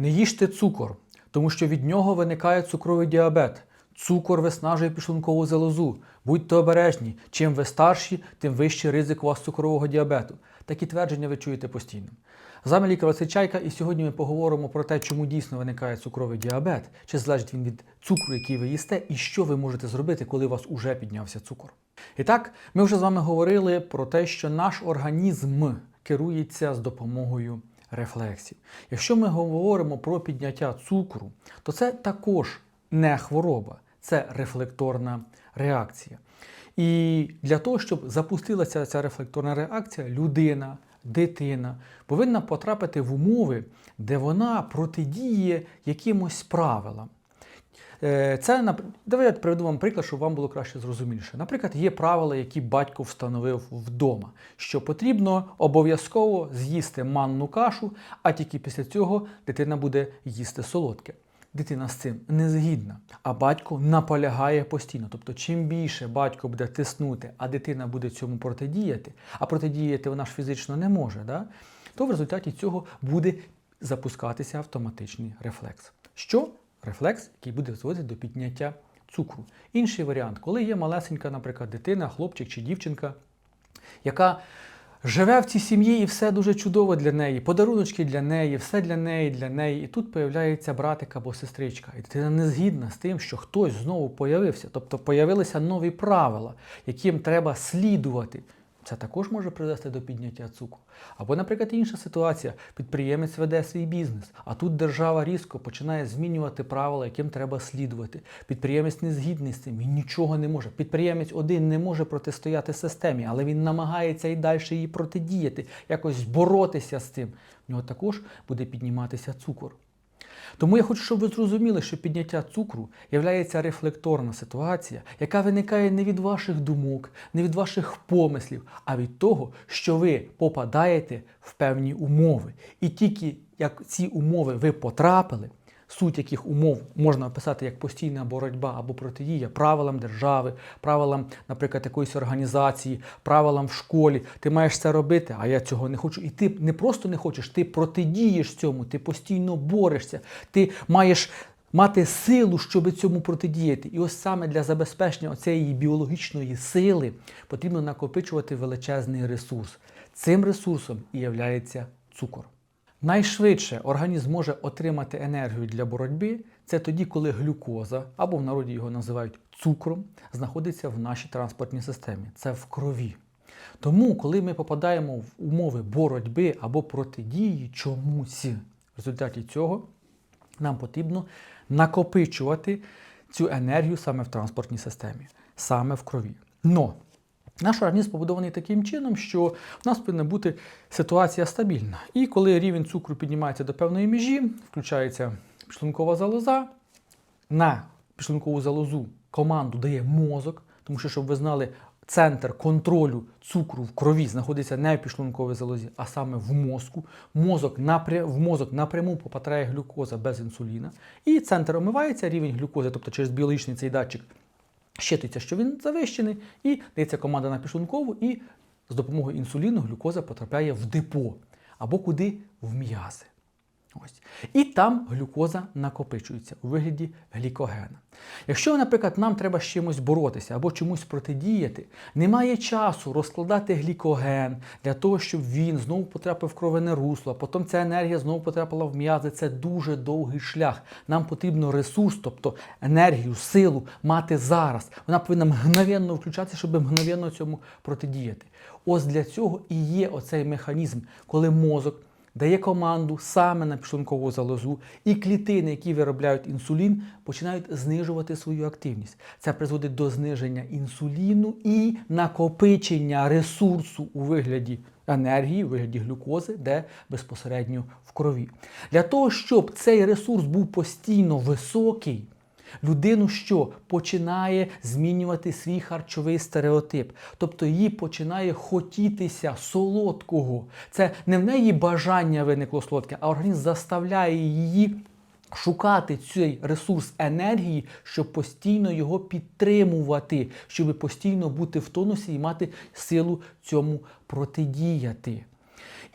Не їжте цукор, тому що від нього виникає цукровий діабет. Цукор виснажує підшлункову залозу. Будьте обережні. Чим ви старші, тим вищий ризик у вас цукрового діабету. Такі твердження ви чуєте постійно. З вами лікар Чайка, і сьогодні ми поговоримо про те, чому дійсно виникає цукровий діабет, чи залежить він від цукру, який ви їсте, і що ви можете зробити, коли у вас уже піднявся цукор. І так, ми вже з вами говорили про те, що наш організм керується з допомогою рефлексів. Якщо ми говоримо про підняття цукру, то це також не хвороба, це рефлекторна реакція. І для того, щоб запустилася ця рефлекторна реакція, людина, дитина повинна потрапити в умови, де вона протидіє якимось правилам. Е, Це давайте я приведу вам приклад, щоб вам було краще зрозуміліше. Наприклад, є правила, які батько встановив вдома, що потрібно обов'язково з'їсти манну кашу, а тільки після цього дитина буде їсти солодке. Дитина з цим не згідна, а батько наполягає постійно. Тобто, чим більше батько буде тиснути, а дитина буде цьому протидіяти, а протидіяти вона ж фізично не може, да? то в результаті цього буде запускатися автоматичний рефлекс. Що? Рефлекс, який буде зводити до підняття цукру. Інший варіант, коли є малесенька, наприклад, дитина, хлопчик чи дівчинка, яка живе в цій сім'ї і все дуже чудово для неї, подаруночки для неї, все для неї, для неї. І тут появляється братик або сестричка. І дитина не згідна з тим, що хтось знову появився. Тобто появилися нові правила, яким треба слідувати. Це також може привести до підняття цукру. Або, наприклад, інша ситуація: підприємець веде свій бізнес, а тут держава різко починає змінювати правила, яким треба слідувати. Підприємець не згідний з цим, він нічого не може. Підприємець один не може протистояти системі, але він намагається і далі її протидіяти, якось боротися з цим. В нього також буде підніматися цукор. Тому я хочу, щоб ви зрозуміли, що підняття цукру є рефлекторна ситуація, яка виникає не від ваших думок, не від ваших помислів, а від того, що ви попадаєте в певні умови. І тільки як ці умови ви потрапили, суть яких умов можна описати як постійна боротьба або протидія правилам держави, правилам, наприклад, якоїсь організації, правилам в школі. Ти маєш це робити, а я цього не хочу. І ти не просто не хочеш, ти протидієш цьому, ти постійно борешся, ти маєш. Мати силу, щоб цьому протидіяти. І ось саме для забезпечення цієї біологічної сили потрібно накопичувати величезний ресурс. Цим ресурсом і є цукор. Найшвидше організм може отримати енергію для боротьби це тоді, коли глюкоза, або в народі його називають цукром, знаходиться в нашій транспортній системі. Це в крові. Тому, коли ми попадаємо в умови боротьби або протидії чомусь, в результаті цього нам потрібно накопичувати цю енергію саме в транспортній системі, саме в крові. Но наш організм побудований таким чином, що в нас повинна бути ситуація стабільна. І коли рівень цукру піднімається до певної межі, включається підшлункова залоза, на підшлункову залозу команду дає мозок, тому що, щоб ви знали, центр контролю цукру в крові знаходиться не в підшлунковій залозі, а саме в мозку. Мозок напря... В мозок напряму попадає глюкоза без інсуліна. І центр омивається, рівень глюкози, тобто через біологічний цей датчик щитується, що він завищений, і дається команда на пішункову, і з допомогою інсуліну глюкоза потрапляє в депо або куди в м'язи. Ось. І там глюкоза накопичується у вигляді глікогена. Якщо, наприклад, нам треба з чимось боротися або чомусь протидіяти, немає часу розкладати глікоген для того, щоб він знову потрапив в кровене русло, а потім ця енергія знову потрапила в м'язи. Це дуже довгий шлях. Нам потрібно ресурс, тобто енергію, силу мати зараз. Вона повинна мгновенно включатися, щоб мгновенно цьому протидіяти. Ось для цього і є оцей механізм, коли мозок дає команду саме на підшлункову залозу, і клітини, які виробляють інсулін, починають знижувати свою активність. Це призводить до зниження інсуліну і накопичення ресурсу у вигляді енергії, у вигляді глюкози, де безпосередньо в крові. Для того, щоб цей ресурс був постійно високий. Людину що починає змінювати свій харчовий стереотип, тобто їй починає хотітися солодкого. Це не в неї бажання виникло солодке, а організм заставляє її шукати цей ресурс енергії, щоб постійно його підтримувати, щоб постійно бути в тонусі і мати силу цьому протидіяти.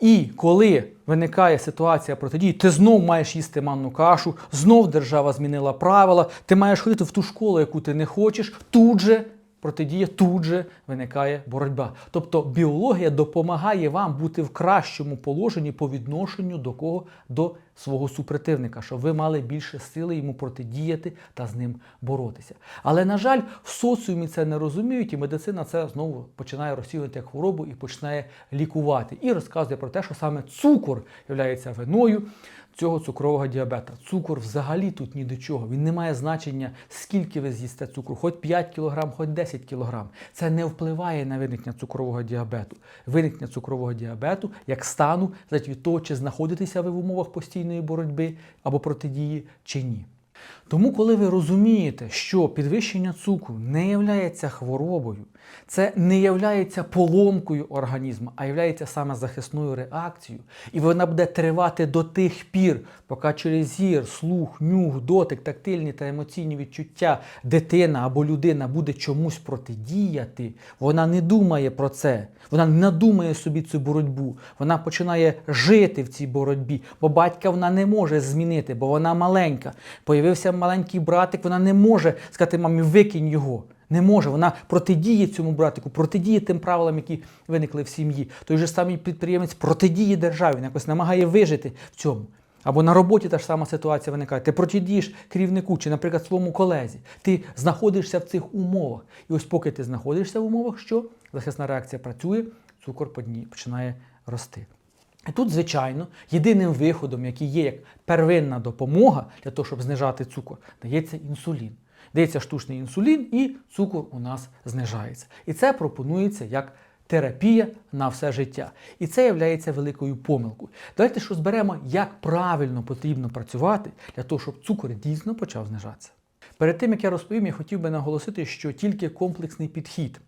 І коли виникає ситуація протидії, ти знов маєш їсти манну кашу, знов держава змінила правила, ти маєш ходити в ту школу, яку ти не хочеш, тут же протидія, тут же виникає боротьба. Тобто біологія допомагає вам бути в кращому положенні по відношенню до кого? До свого супротивника, щоб ви мали більше сили йому протидіяти та з ним боротися. Але, на жаль, в соціумі це не розуміють, і медицина це знову починає розцінювати як хворобу і починає лікувати. І розказує про те, що саме цукор є виною цього цукрового діабета. Цукор взагалі тут ні до чого. Він не має значення, скільки ви з'їсте цукру, хоч 5 кг, хоч 10 кг. Це не впливає на виникнення цукрового діабету. Виникнення цукрового діабету як стану залежить від того, чи знаходитеся ви в умовах постійної боротьби або протидії, чи ні. Тому, коли ви розумієте, що підвищення цукру не є хворобою, це не є поломкою організму, а є саме захисною реакцією, і вона буде тривати до тих пір, поки через зір, слух, нюх, дотик, тактильні та емоційні відчуття дитина або людина буде чомусь протидіяти, вона не думає про це, вона не надумає собі цю боротьбу, вона починає жити в цій боротьбі, бо батька вона не може змінити, бо вона маленька. Появився маленький братик, вона не може сказати мамі, викинь його. Не може, вона протидіє цьому братику, протидіє тим правилам, які виникли в сім'ї. Той же самий підприємець протидіє державі, він якось намагає вижити в цьому. Або на роботі та ж сама ситуація виникає. Ти протидієш керівнику чи, наприклад, своєму колезі. Ти знаходишся в цих умовах. І ось поки ти знаходишся в умовах, що захисна реакція працює, цукор починає рости. І тут, звичайно, єдиним виходом, який є як первинна допомога для того, щоб знижати цукор, дається інсулін. Дається штучний інсулін, і цукор у нас знижається. І це пропонується як терапія на все життя. І це є великою помилкою. Давайте ж розберемо, як правильно потрібно працювати для того, щоб цукор дійсно почав знижатися. Перед тим, як я розповім, я хотів би наголосити, що тільки комплексний підхід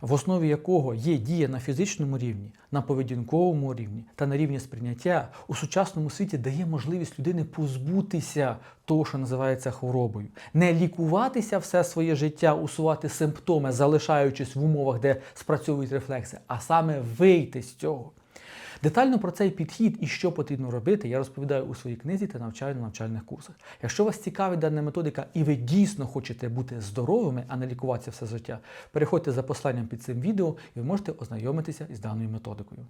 в основі якого є дія на фізичному рівні, на поведінковому рівні та на рівні сприйняття, у сучасному світі дає можливість людини позбутися того, що називається хворобою, не лікуватися все своє життя, усувати симптоми, залишаючись в умовах, де спрацьовують рефлекси, а саме вийти з цього. Детально про цей підхід і що потрібно робити, я розповідаю у своїй книзі та навчаю на навчальних курсах. Якщо вас цікавить дана методика і ви дійсно хочете бути здоровими, а не лікуватися все життя, переходьте за посланням під цим відео і ви можете ознайомитися із даною методикою.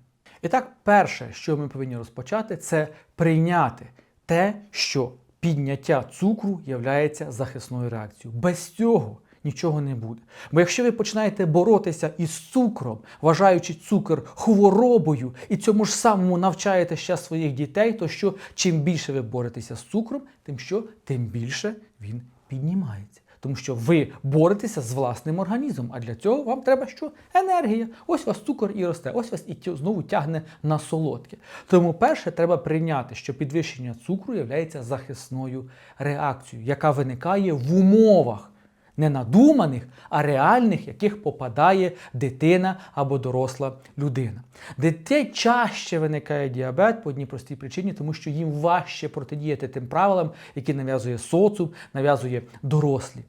І так, перше, що ми повинні розпочати, це прийняти те, що підняття цукру є захисною реакцією. Без цього нічого не буде. Бо якщо ви починаєте боротися із цукром, вважаючи цукор хворобою, і цьому ж самому навчаєте ще своїх дітей, то що чим більше ви боретеся з цукром, тим що тим більше він піднімається. Тому що ви боретеся з власним організмом, а для цього вам треба що? Енергія. Ось вас цукор і росте, ось вас і знову тягне на солодке. Тому, перше, треба прийняти, що підвищення цукру є захисною реакцією, яка виникає в умовах не надуманих, а реальних, яких попадає дитина або доросла людина. Дітей чаще виникає діабет по одній простій причині, тому що їм важче протидіяти тим правилам, які нав'язує соціум, нав'язує дорослі.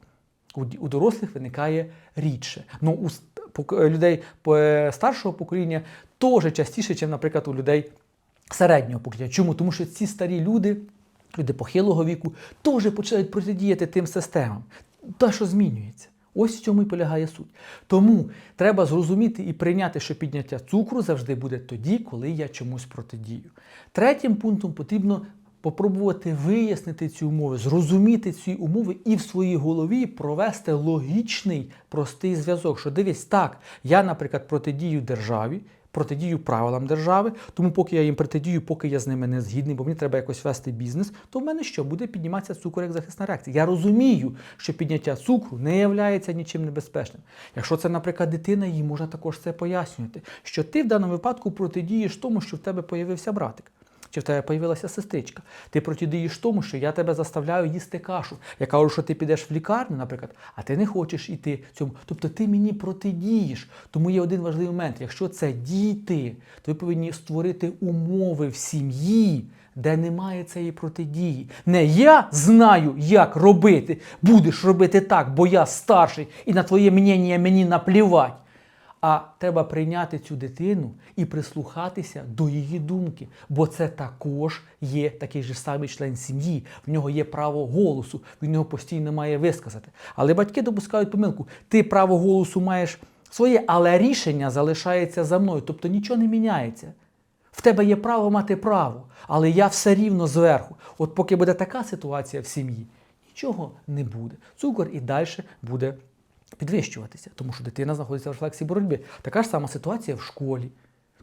У дорослих виникає рідше. Ну, у людей е, старшого покоління теж частіше, ніж, наприклад, у людей середнього покоління. Чому? Тому що ці старі люди. Люди похилого віку теж починають протидіяти тим системам те, що змінюється. Ось в цьому і полягає суть. Тому треба зрозуміти і прийняти, що підняття цукру завжди буде тоді, коли я чомусь протидію. Третім пунктом потрібно попробувати вияснити ці умови, зрозуміти ці умови і в своїй голові провести логічний простий зв'язок. Що дивись, так, я, наприклад, протидію державі, протидію правилам держави, тому поки я їм протидію, поки я з ними не згідний, бо мені треба якось вести бізнес, то в мене що буде підніматися цукор як захисна реакція. Я розумію, що підняття цукру не є нічим небезпечним. Якщо це, наприклад, дитина, їй можна також це пояснювати, що ти в даному випадку протидієш тому, що в тебе появився братик чи в тебе появилася сестричка. Ти протидієш тому, що я тебе заставляю їсти кашу. Я кажу, що ти підеш в лікарню, наприклад, а ти не хочеш іти цьому. Тобто ти мені протидієш. Тому є один важливий момент. Якщо це діти, то ви повинні створити умови в сім'ї. Де немає цієї протидії. Не я знаю, як робити, будеш робити так, бо я старший і на твоє мнення мені наплівать. А треба прийняти цю дитину і прислухатися до її думки, бо це також є такий же самий член сім'ї. В нього є право голосу, він його постійно має висказати. Але батьки допускають помилку. Ти право голосу маєш своє, але рішення залишається за мною, тобто нічого не міняється. В тебе є право мати право, але я все рівно зверху. От поки буде така ситуація в сім'ї, нічого не буде. Цукор і далі буде підвищуватися, тому що дитина знаходиться в рефлексії боротьби. Така ж сама ситуація в школі.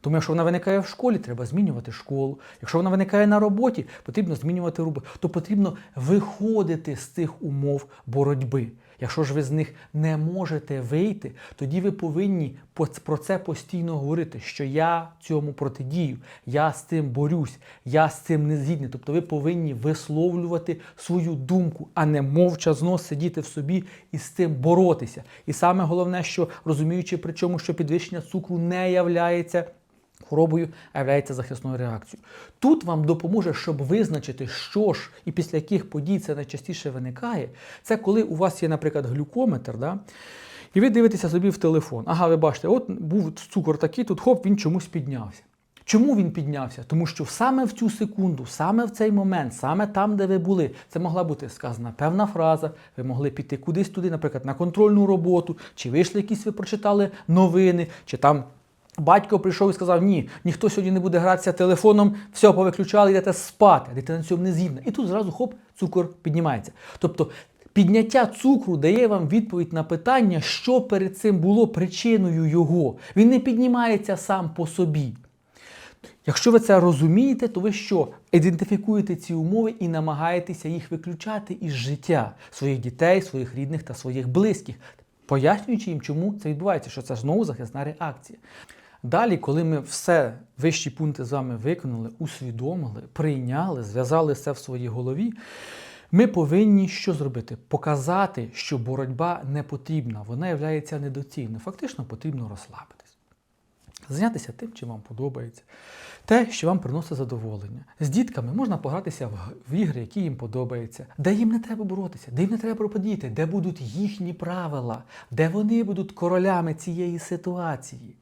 Тому якщо вона виникає в школі, треба змінювати школу. Якщо вона виникає на роботі, потрібно змінювати роботу. То потрібно виходити з цих умов боротьби. Якщо ж ви з них не можете вийти, тоді ви повинні по- про це постійно говорити, що я цьому протидію, я з цим борюсь, я з цим не згідний. Тобто ви повинні висловлювати свою думку, а не мовчазно сидіти в собі і з цим боротися. І саме головне, що розуміючи, при чому, що підвищення цукру не являється хворобою, а являється захисною реакцією. Тут вам допоможе, щоб визначити, що ж і після яких подій це найчастіше виникає. Це коли у вас є, наприклад, глюкометр, да? і ви дивитеся собі в телефон. Ага, ви бачите, от був цукор такий, тут хоп, він чомусь піднявся. Чому він піднявся? Тому що саме в цю секунду, саме в цей момент, саме там, де ви були, це могла бути сказана певна фраза. Ви могли піти кудись туди, наприклад, на контрольну роботу, чи вийшли якісь, ви прочитали новини, чи там батько прийшов і сказав: ні, ніхто сьогодні не буде гратися телефоном, все повиключали, йдете спати. Дитина цьому не згідна. І тут зразу хоп, цукор піднімається. Тобто Підняття цукру дає вам відповідь на питання, що перед цим було причиною його. Він не піднімається сам по собі. Якщо ви це розумієте, то ви що? Ідентифікуєте ці умови і намагаєтеся їх виключати із життя своїх дітей, своїх рідних та своїх близьких, пояснюючи їм, чому це відбувається, що це знову захисна реакція. Далі, коли ми все вищі пункти з вами виконали, усвідомили, прийняли, зв'язали все в своїй голові, ми повинні що зробити? Показати, що боротьба не потрібна, вона є недоцільною. Фактично потрібно розслабитись. Зайнятися тим, чим вам подобається, те, що вам приносить задоволення. З дітками можна погратися в, ігри, які їм подобаються, де їм не треба боротися, де їм не треба проподіяти, де будуть їхні правила, де вони будуть королями цієї ситуації.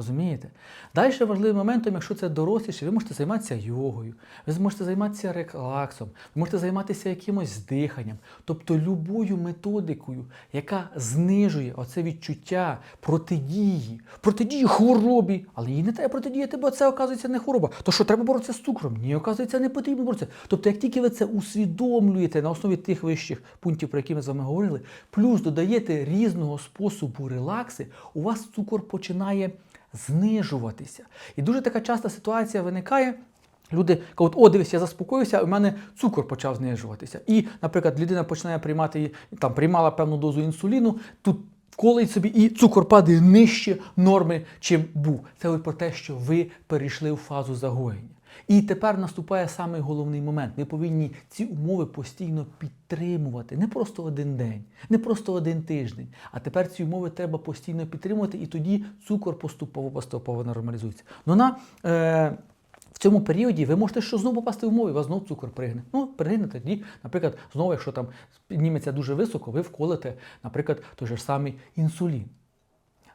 Розумієте? Далі важливим моментом, якщо це доросліше, ви можете займатися йогою, ви зможете займатися релаксом, ви можете займатися якимось диханням, тобто любою методикою, яка знижує оце відчуття протидії, протидії хворобі, але їй не треба протидіяти, бо це, оказується, не хвороба. То що треба боротися з цукром? Ні, оказується, не потрібно боротися. Тобто, як тільки ви це усвідомлюєте на основі тих вищих пунктів, про які ми з вами говорили, плюс додаєте різного способу релакси, у вас цукор починає знижуватися. І дуже така часта ситуація виникає. Люди кажуть, о, дивись, я заспокоюся, у мене цукор почав знижуватися. І, наприклад, людина починає приймати там приймала певну дозу інсуліну, тут колить собі, і цукор падає нижче норми, чим був. Це про те, що ви перейшли в фазу загоєння. І тепер наступає самий головний момент. Ми повинні ці умови постійно підтримувати. Не просто один день, не просто один тиждень. А тепер ці умови треба постійно підтримувати, і тоді цукор поступово-поступово нормалізується. Ну на е, в цьому періоді ви можете що знову попасти в умови, у вас знову цукор пригне. Ну, пригне тоді, наприклад, знову, якщо там підніметься дуже високо, ви вколите, наприклад, той же самий інсулін.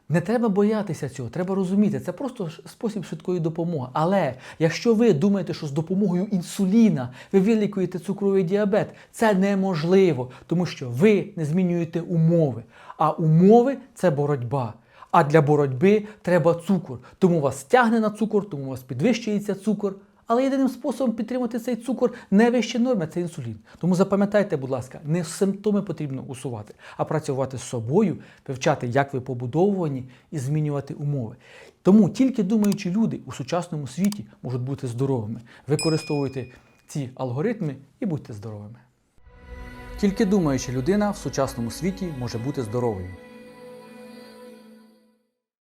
Не треба боятися цього, треба розуміти, це просто спосіб швидкої допомоги. Але якщо ви думаєте, що з допомогою інсуліна ви вилікуєте цукровий діабет, це неможливо, тому що ви не змінюєте умови. А умови це боротьба. А для боротьби треба цукор. Тому вас тягне на цукор, тому у вас підвищується цукор. Але єдиним способом підтримати цей цукор не вище норми це інсулін. Тому запам'ятайте, будь ласка, не симптоми потрібно усувати, а працювати з собою, вивчати, як ви побудовувані, і змінювати умови. Тому тільки думаючі люди у сучасному світі можуть бути здоровими. Використовуйте ці алгоритми і будьте здоровими. Тільки думаюча людина в сучасному світі може бути здоровою.